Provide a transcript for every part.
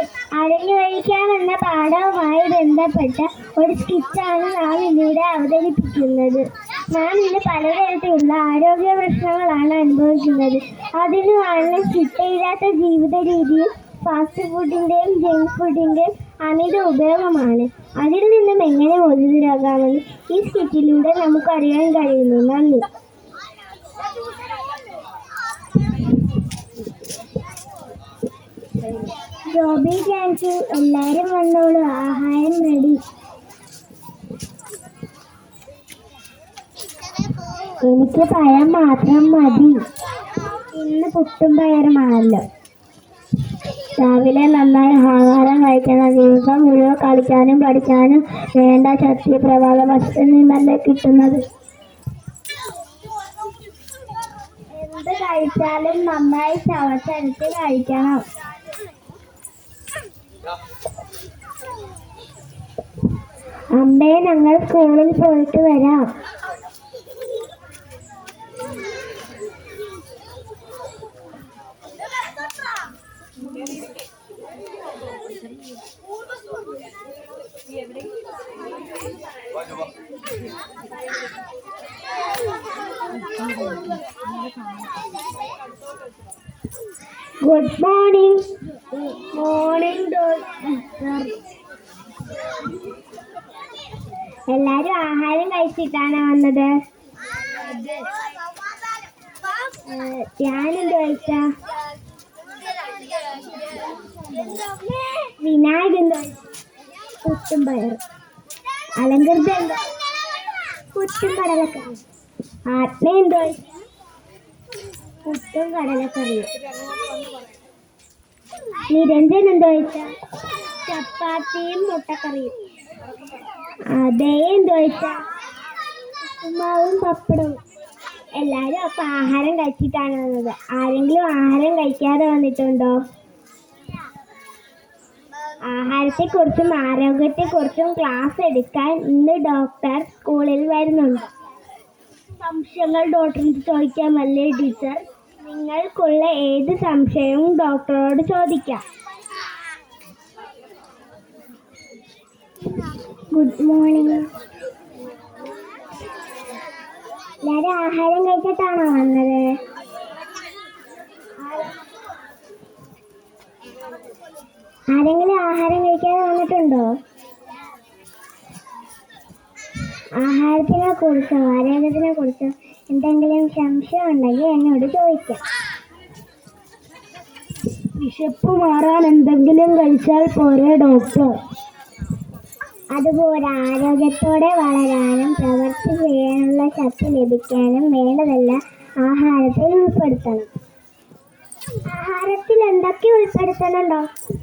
കഴിക്കാൻ എന്ന പാഠവുമായി ബന്ധപ്പെട്ട ഒരു സ്കിറ്റാണ് നാം ഇന്നിവിടെ അവതരിപ്പിക്കുന്നത്. നാം ഇന്ന് പലതരത്തിലുള്ള ആരോഗ്യ പ്രശ്നങ്ങളാണ് അനുഭവിക്കുന്നത്. അതിനു കാരണം ചിട്ടയില്ലാത്ത ജീവിത രീതിയും ഫാസ്റ്റ് ഫുഡിന്റെയും ജങ്ക് ഫുഡിന്റെയും അമിത ഉപയോഗമാണ്. അതിൽ നിന്നും എങ്ങനെ മോചിതരാകാമെന്ന് ഈ സ്കിറ്റിലൂടെ നമുക്കറിയാൻ കഴിയുന്നു. നന്ദി. ജോബി താങ്ക് എല്ലാവരും വന്നോളൂ. ആഹാരം റെഡി എനിക്ക് പഴം മാത്രം മതി. ഇന്ന് പുട്ടും പയറുമാണല്ലോ. രാവിലെ നന്നായി ആഹാരം കഴിക്കണം. ദിവസം മുഴുവൻ കളിക്കാനും പഠിക്കാനും വേണ്ട ശക്തി പ്രഭാത ഭക്ഷണത്തിൽ നിന്നല്ലേ കിട്ടുന്നത്. എന്ത് കഴിച്ചാലും നന്നായി ചവച്ചരച്ച് കഴിക്കണം. അമ്മേ ഞങ്ങൾ സ്കൂളിൽ പോയിട്ട് വരാം. ഗുഡ് മോർണിംഗ് മോർണിംഗ് എല്ലാരും ആഹാരം കഴിച്ചിട്ടാണ് വന്നത്? ഞാനെന്ത് കഴിച്ച? വിനായകൻ എന്ത് പുട്ടും പയർ അലങ്കൃത പുട്ടും കടലക്കറി ആത്മ എന്തോ കടലക്കറി കടലക്കറിയും. നിരഞ്ജൻ എന്തോ ചപ്പാത്തിയും മുട്ടക്കറിയും. അതേ എന്തോ ഉപ്പുമാവും പപ്പടവും. എല്ലാരും അപ്പൊ ആഹാരം കഴിച്ചിട്ടാണ് വന്നത്. ആരെങ്കിലും ആഹാരം കഴിക്കാതെ വന്നിട്ടുണ്ടോ? ആഹാരത്തെക്കുറിച്ചും ആരോഗ്യത്തെക്കുറിച്ചും ക്ലാസ് എടുക്കാൻ ഇന്ന് ഡോക്ടർ സ്കൂളിൽ വരുന്നുണ്ട്. സംശയങ്ങൾ ഡോക്ടറിന് ചോദിക്കാമല്ലേ ടീച്ചർ നിങ്ങൾക്കുള്ള ഏത് സംശയവും ഡോക്ടറോട് ചോദിക്കാം. ഗുഡ് മോർണിംഗ് എല്ലാവരും ആഹാരം കഴിച്ചിട്ടാണോ വന്നത്? ആരെങ്കിലും ആഹാരം കഴിക്കാതെ വന്നിട്ടുണ്ടോ? ആഹാരത്തിനെ കുറിച്ചോ ആരോഗ്യത്തിനെ കുറിച്ചോ? എന്തെങ്കിലും സംശയം ഉണ്ടെങ്കിൽ എന്നോട് ചോദിക്കാം. വിശപ്പ് മാറാൻ എന്തെങ്കിലും കഴിച്ചാൽ പോരെ ഡോക്ടർ. അതുപോലെ ആരോഗ്യത്തോടെ വളരാനും പ്രവൃത്തി ചെയ്യാനുള്ള ശക്തി ലഭിക്കാനും വേണ്ടതല്ല ആഹാരത്തിൽ ഉൾപ്പെടുത്തണം. ആഹാരത്തിൽ എന്തൊക്കെ ഉൾപ്പെടുത്തണം ഡോക്ടർ?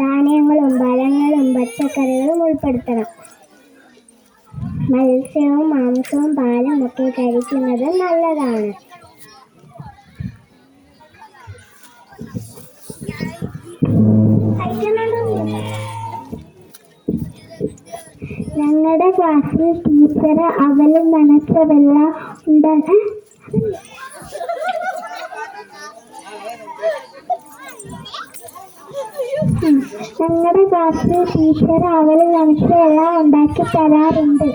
ധാന്യങ്ങളും പഴങ്ങളും പച്ചക്കറികളും ഉൾപ്പെടുത്തണം. മത്സ്യവും മാംസവും ഒക്കെ കഴിക്കുന്നത് നല്ലതാണ്. ഞങ്ങളുടെ ക്ലാസ്സിൽ ടീച്ചർ അവലും നനച്ചതല്ല ഉണ്ടാകാൻ ഞങ്ങളുടെ ക്ലാസ്സിൽ ടീച്ചർ അവലും നനച്ചതെല്ലാം ഉണ്ടാക്കി തരാറുണ്ട്.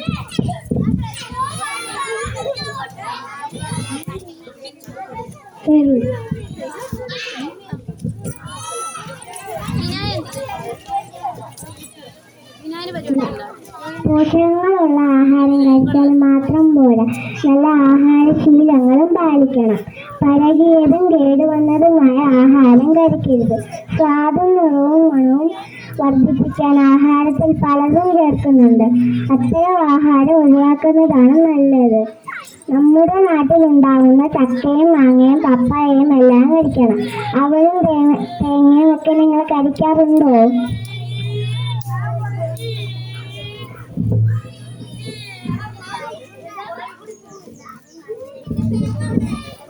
പോഷകങ്ങളുള്ള ആഹാരം കഴിച്ചാൽ മാത്രം പോരാ. നല്ല ആഹാര ശീലങ്ങളും പാലിക്കണം. പഴകിയതും കേടുവന്നതുമായ ആഹാരം കഴിക്കരുത്. സ്വാദും നിറവും മണവും വർദ്ധിപ്പിക്കാൻ ആഹാരത്തിൽ പലതും ചേർക്കുന്നുണ്ട്. അത്തരം ആഹാരം ഒഴിവാക്കുന്നതാണ് നല്ലത്. നമ്മുടെ നാട്ടിലുണ്ടാകുന്ന ചക്കയും മാങ്ങയും പപ്പായയും എല്ലാം കഴിക്കണം. അവളും തേങ്ങ തേങ്ങയും ഒക്കെ നിങ്ങൾ കഴിക്കാറുണ്ടോ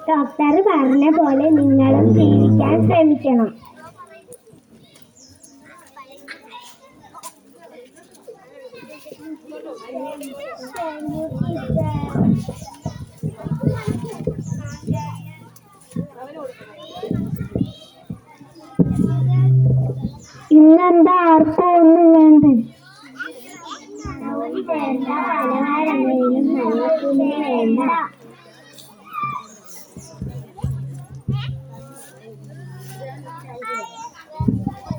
ഡോക്ടർ പറഞ്ഞ പോലെ നിങ്ങളും ജീവിക്കാൻ ശ്രമിക്കണം. Thank you, വേണ്ട പലഹാരങ്ങളിലും നമുക്കിനി വേണ്ട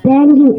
താങ്ക് യു